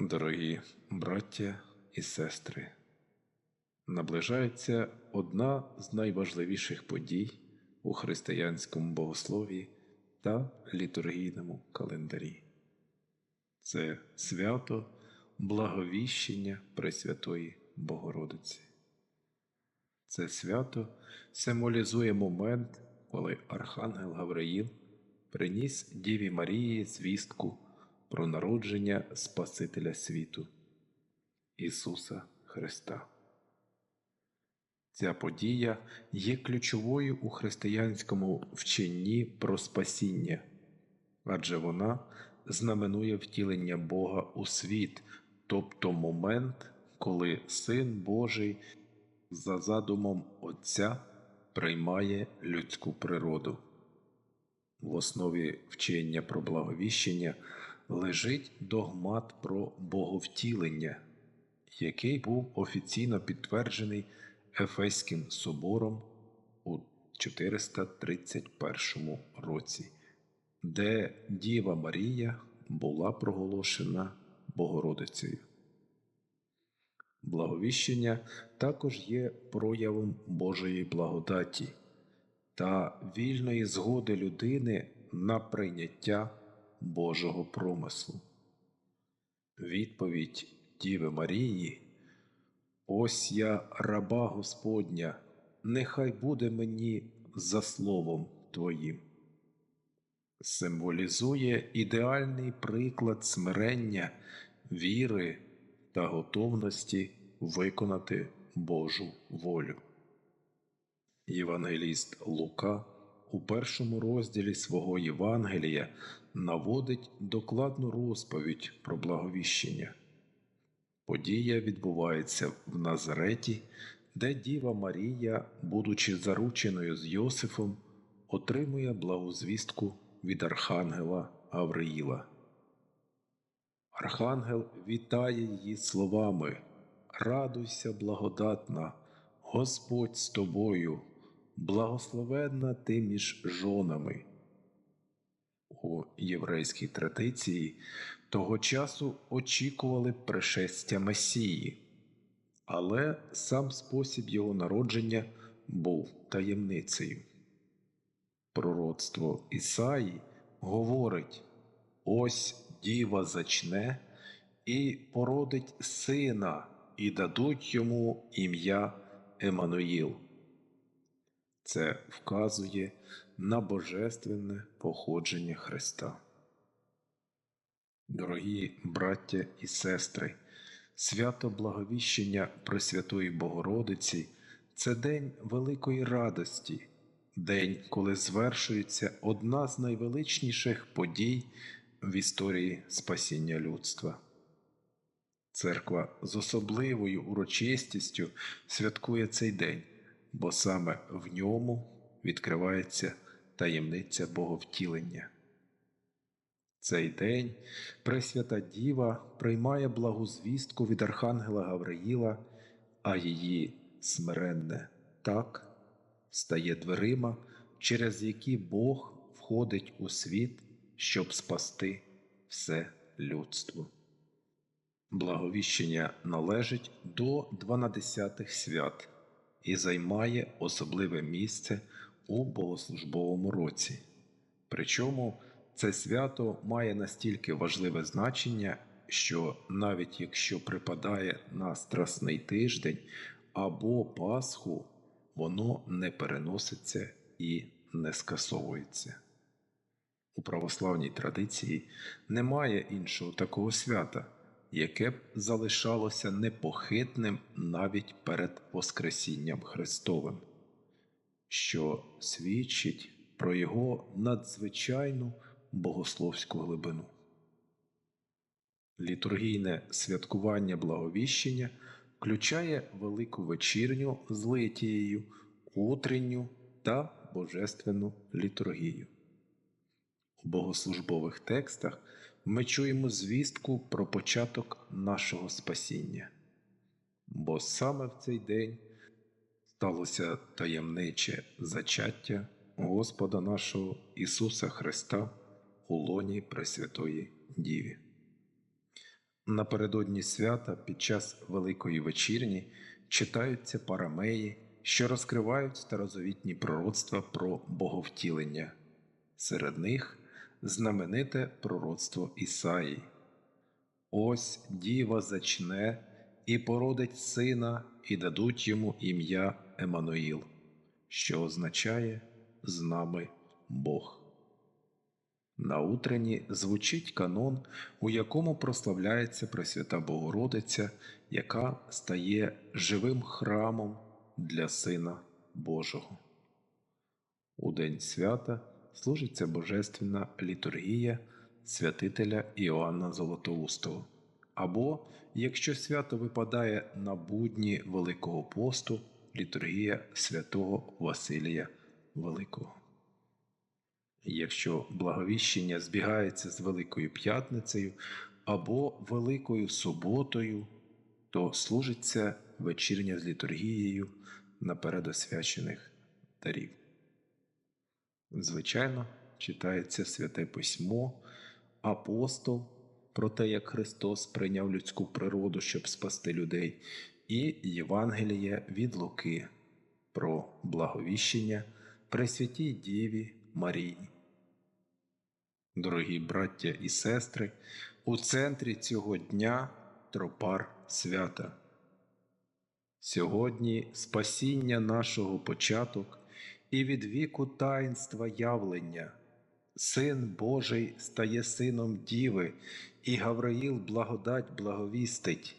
Дорогі браття і сестри, наближається одна з найважливіших подій у християнському богослові та літургійному календарі. Це свято Благовіщення Пресвятої Богородиці. Це свято символізує момент, коли Архангел Гавриїл приніс Діві Марії звістку про народження Спасителя світу Ісуса Христа. Ця подія є ключовою у християнському вченні про спасіння, адже вона знаменує втілення Бога у світ, тобто момент, коли Син Божий за задумом Отця приймає людську природу. В основі вчення про благовіщення лежить догмат про боговтілення, який був офіційно підтверджений Ефеським собором у 431 році, де Діва Марія була проголошена Богородицею. Благовіщення також є проявом Божої благодаті та вільної згоди людини на прийняття Божого промислу. Відповідь Діви Марії Ось я раба Господня, нехай буде мені за словом Твоїм. Символізує ідеальний приклад смирення, віри та готовності виконати Божу волю. Євангеліст Лука у першому розділі свого Євангелія наводить докладну розповідь про благовіщення. Подія відбувається в Назареті, де Діва Марія, будучи зарученою з Йосифом, отримує благозвістку від Архангела Гавриїла. Архангел вітає її словами Радуйся, благодатна, Господь з тобою, благословенна ти між жонами. У єврейській традиції того часу очікували пришестя Месії, але сам спосіб його народження був таємницею. Пророцтво Ісаї говорить ось діва зачне і породить сина, і дадуть йому ім'я Еммануїл. Це вказує на божественне походження Христа. Дорогі браття і сестри, свято Благовіщення Пресвятої Богородиці це день великої радості, день, коли звершується одна з найвеличніших подій в історії спасіння людства. Церква з особливою урочистістю святкує цей день, бо саме в ньому відкривається таємниця Боговтілення. Цей день Пресвята Діва приймає благу звістку від Архангела Гавриїла, а її смиренне так стає дверима, через які Бог входить у світ, щоб спасти все людство. Благовіщення належить до дванадесятих свят і займає особливе місце у богослужбовому році. Причому це свято має настільки важливе значення, що навіть якщо припадає на Страсний тиждень або Пасху, воно не переноситься і не скасовується. У православній традиції немає іншого такого свята, яке б залишалося непохитним навіть перед Воскресінням Христовим, що свідчить про його надзвичайну богословську глибину. Літургійне святкування благовіщення включає велику вечірню з литією, утренню та божественну літургію. У богослужбових текстах ми чуємо звістку про початок нашого спасіння, бо саме в цей день сталося таємниче зачаття Господа нашого Ісуса Христа у лоні Пресвятої Діві. Напередодні свята під час Великої вечірні читаються парамеї, що розкривають старозавітні пророцтва про боговтілення. Серед них знамените пророцтво Ісаї. Ось діва зачне і породить сина, і дадуть йому ім'я Еммануїл, що означає з нами Бог. На утренні звучить канон, у якому прославляється Пресвята Богородиця, яка стає живим храмом для Сина Божого. У день свята служиться божественна літургія святителя Іоанна Золотоустого. Або, якщо свято випадає на будні Великого посту, літургія святого Василія Великого. Якщо благовіщення збігається з Великою П'ятницею або Великою Суботою, то служиться вечірня з літургією наперед освячених дарів. Звичайно, читається Святе Письмо, апостол про те, як Христос прийняв людську природу, щоб спасти людей, і Євангеліє від Луки про благовіщення Пресвятій Діві Марії. Дорогі браття і сестри, у центрі цього дня тропар свята. Сьогодні спасіння нашого початок і від віку таїнства явлення. Син Божий стає сином Діви, і Гавраїл благодать благовістить,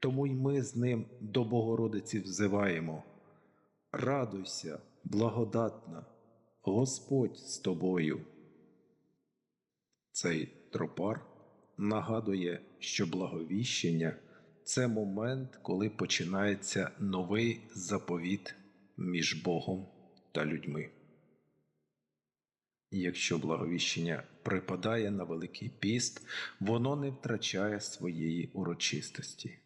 тому й ми з ним до Богородиці взиваємо. Радуйся, благодатна, Господь з тобою. Цей тропар нагадує, що благовіщення це момент, коли починається новий заповіт між Богом та людьми. Якщо благовіщення припадає на Великий піст, воно не втрачає своєї урочистості.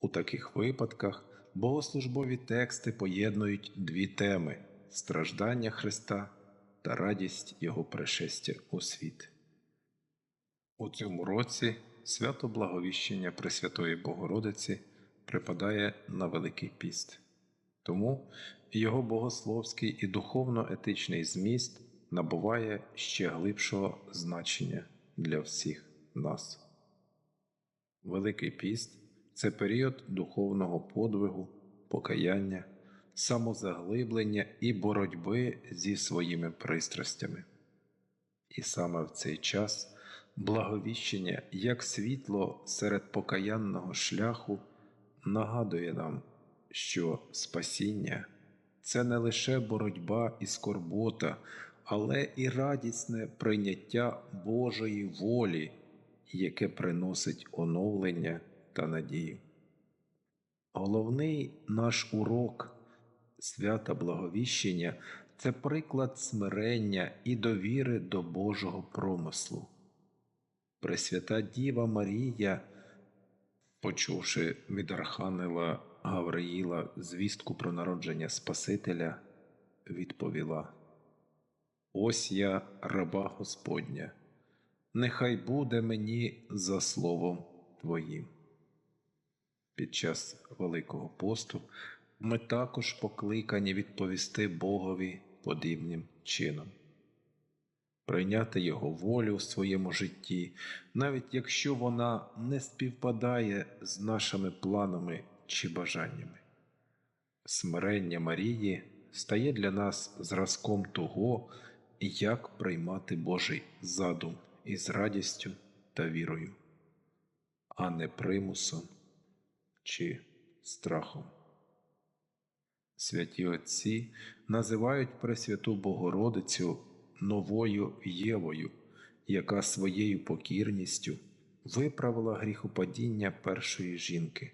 У таких випадках богослужбові тексти поєднують дві теми страждання Христа та радість Його пришестя у світ. У цьому році свято Благовіщення Пресвятої Богородиці припадає на Великий піст, тому його богословський і духовно-етичний зміст набуває ще глибшого значення для всіх нас. Великий піст це період духовного подвигу, покаяння самозаглиблення і боротьби зі своїми пристрастями. І саме в цей час благовіщення, як світло серед покаянного шляху, нагадує нам, що спасіння це не лише боротьба і скорбота, але і радісне прийняття Божої волі, яке приносить оновлення та надію. Головний наш урок свята Благовіщення це приклад смирення і довіри до Божого промислу. Пресвята Діва Марія, почувши від Архангела Гавриїла звістку про народження Спасителя, відповіла: Ось я раба Господня, нехай буде мені за словом Твоїм. Під час Великого посту ми також покликані відповісти Богові подібним чином, прийняти Його волю у своєму житті, навіть якщо вона не співпадає з нашими планами чи бажаннями. Смирення Марії стає для нас зразком того, як приймати Божий задум із радістю та вірою, а не примусом чи страхом. Святі Отці називають Пресвяту Богородицю новою Євою, яка своєю покірністю виправила гріхопадіння першої жінки.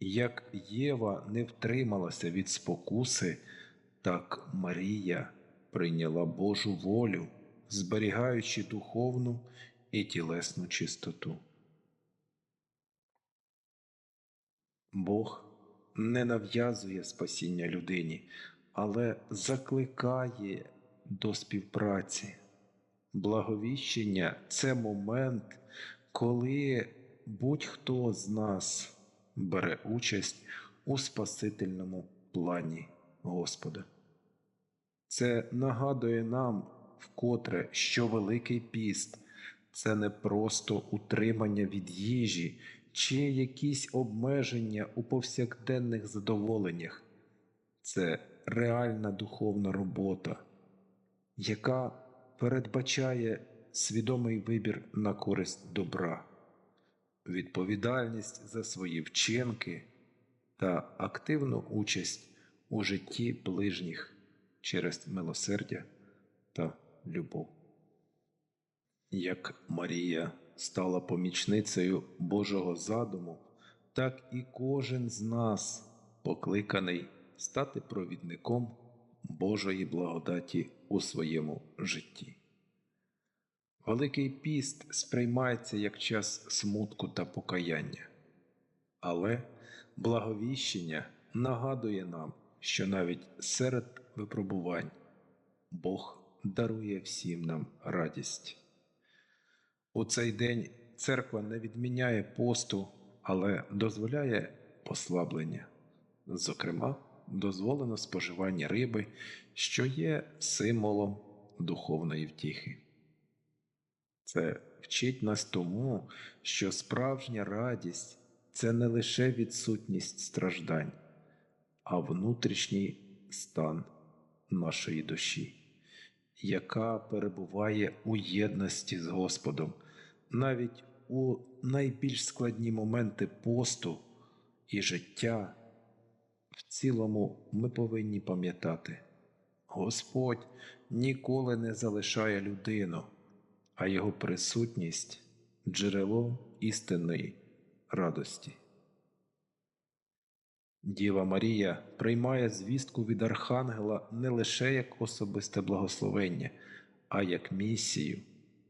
Як Єва не втрималася від спокуси, так Марія прийняла Божу волю, зберігаючи духовну і тілесну чистоту. Бог не нав'язує спасіння людині, але закликає до співпраці. Благовіщення це момент, коли будь-хто з нас бере участь у спасительному плані Господа. Це нагадує нам вкотре, що Великий піст це не просто утримання від їжі чи якісь обмеження у повсякденних задоволеннях. Це реальна духовна робота, яка передбачає свідомий вибір на користь добра, відповідальність за свої вчинки та активну участь у житті ближніх через милосердя та любов. Як Марія стала помічницею Божого задуму, так і кожен з нас покликаний стати провідником Божої благодаті у своєму житті. Великий піст сприймається як час смутку та покаяння, але благовіщення нагадує нам, що навіть серед випробувань Бог дарує всім нам радість. У цей день церква не відміняє посту, але дозволяє послаблення. Зокрема, дозволено споживання риби, що є символом духовної втіхи. Це вчить нас тому, що справжня радість це не лише відсутність страждань, а внутрішній стан нашої душі, яка перебуває у єдності з Господом навіть у найбільш складні моменти посту і життя. В цілому ми повинні пам'ятати, Господь ніколи не залишає людину, а його присутність джерело істинної радості. Діва Марія приймає звістку від Архангела не лише як особисте благословення, а як місію.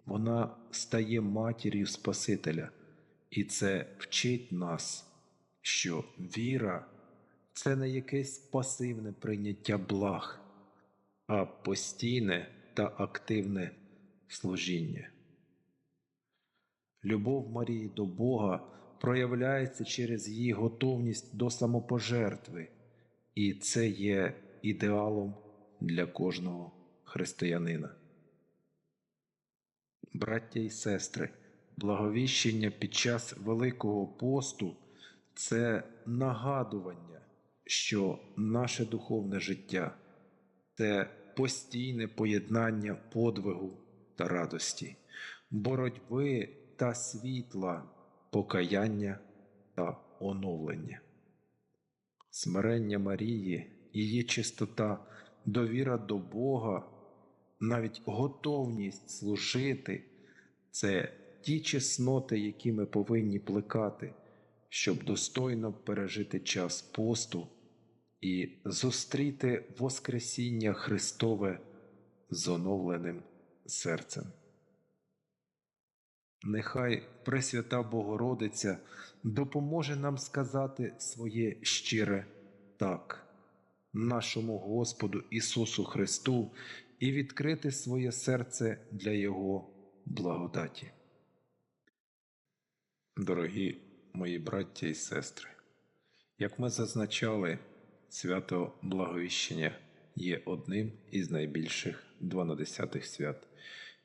Вона стає матір'ю Спасителя, і це вчить нас, що віра це не якесь пасивне прийняття благ, а постійне та активне служіння. Любов Марії до Бога проявляється через її готовність до самопожертви, і це є ідеалом для кожного християнина. Браття і сестри, благовіщення під час Великого посту це нагадування, що наше духовне життя це постійне поєднання подвигу та радості, боротьби та світла, покаяння та оновлення. Смирення Марії, її чистота, довіра до Бога, навіть готовність служити це ті чесноти, які ми повинні плекати, щоб достойно пережити час посту і зустріти Воскресіння Христове з оновленим серцем. Нехай Пресвята Богородиця допоможе нам сказати своє щире так, нашому Господу Ісусу Христу і відкрити своє серце для Його благодаті. Дорогі мої браття і сестри, як ми зазначали, свято Благовіщення є одним із найбільших дванадесятих свят,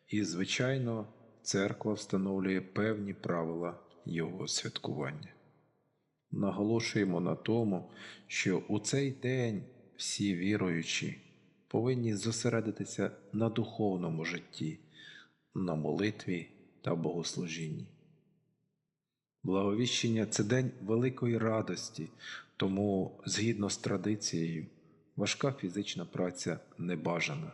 і, звичайно, церква встановлює певні правила його святкування. Наголошуємо на тому, що у цей день всі віруючі повинні зосередитися на духовному житті, на молитві та богослужінні. Благовіщення це день великої радості, тому, згідно з традицією, важка фізична праця не бажана.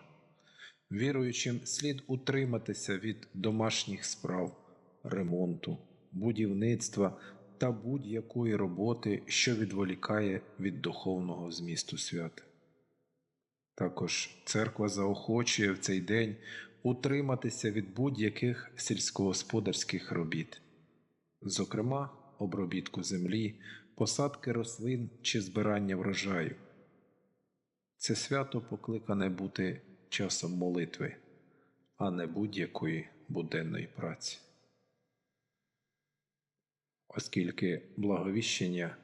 Віруючим слід утриматися від домашніх справ, ремонту, будівництва та будь-якої роботи, що відволікає від духовного змісту свята. Також церква заохочує в цей день утриматися від будь-яких сільськогосподарських робіт, зокрема, обробітку землі, посадки рослин чи збирання врожаю. Це свято покликане бути часом молитви, а не будь-якої буденної праці. оскільки благовіщення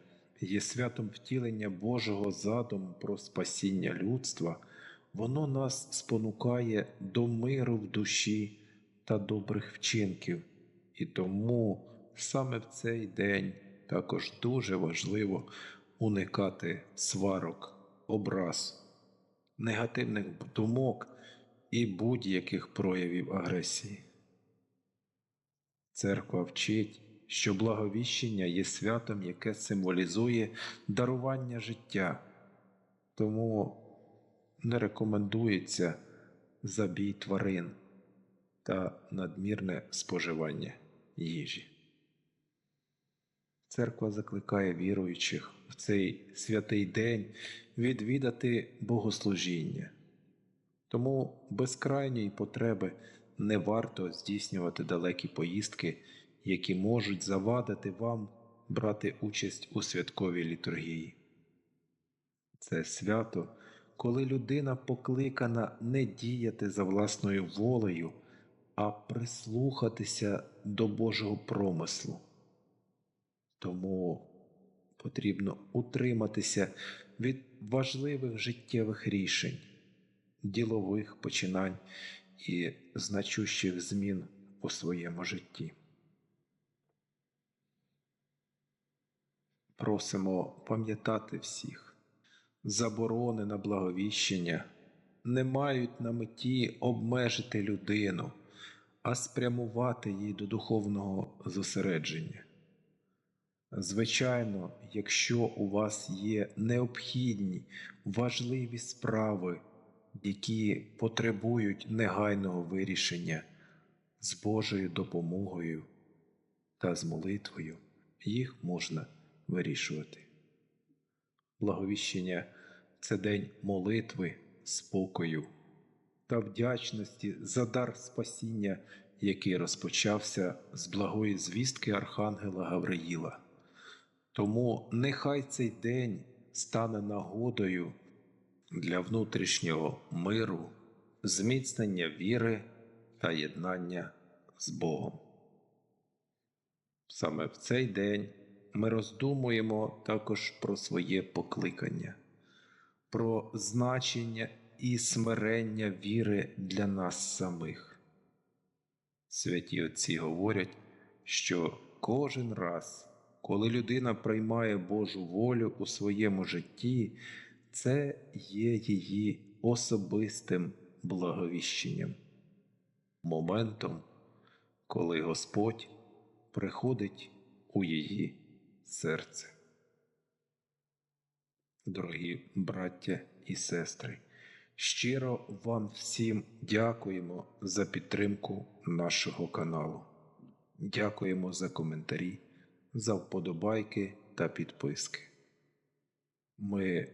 є святом втілення Божого задуму про спасіння людства, воно нас спонукає до миру в душі та добрих вчинків. І тому саме в цей день також дуже важливо уникати сварок, образ, негативних думок і будь-яких проявів агресії. Церква вчить, що благовіщення є святом, яке символізує дарування життя, тому не рекомендується забій тварин та надмірне споживання їжі. Церква закликає віруючих в цей святий день відвідати богослужіння. Тому без крайньої потреби не варто здійснювати далекі поїздки, які можуть завадити вам брати участь у святковій літургії. Це свято, коли людина покликана не діяти за власною волею, а прислухатися до Божого промислу. Тому потрібно утриматися від важливих життєвих рішень, ділових починань і значущих змін у своєму житті. Просимо пам'ятати всіх, заборони на благовіщення не мають на меті обмежити людину, а спрямувати її до духовного зосередження. Звичайно, якщо у вас є необхідні важливі справи, які потребують негайного вирішення з Божою допомогою та з молитвою, їх можна вирішувати. Благовіщення це день молитви, спокою та вдячності за дар спасіння, який розпочався з благої звістки Архангела Гавриїла. Тому нехай цей день стане нагодою для внутрішнього миру, зміцнення віри та єднання з Богом. Саме в цей день ми роздумуємо також про своє покликання, про значення і смирення віри для нас самих. Святі Отці говорять, що кожен раз, коли людина приймає Божу волю у своєму житті, це є її особистим благовіщенням, моментом, коли Господь приходить у її серце. Дорогі браття і сестри, щиро вам всім дякуємо за підтримку нашого каналу. Дякуємо за коментарі, за вподобайки та підписки. Ми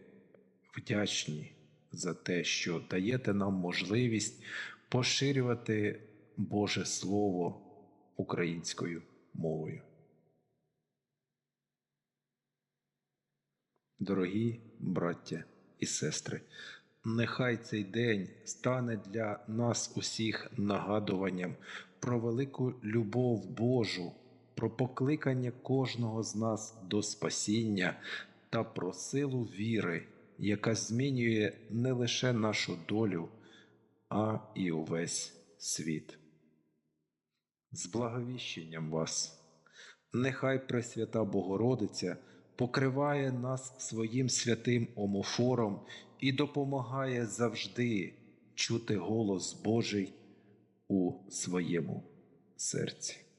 вдячні за те, що даєте нам можливість поширювати Боже Слово українською мовою. Дорогі браття і сестри, нехай цей день стане для нас усіх нагадуванням про велику любов Божу, про покликання кожного з нас до спасіння та про силу віри, яка змінює не лише нашу долю, а і увесь світ. З благовіщенням вас, нехай Пресвята Богородиця покриває нас своїм святим омофором і допомагає завжди чути голос Божий у своєму серці.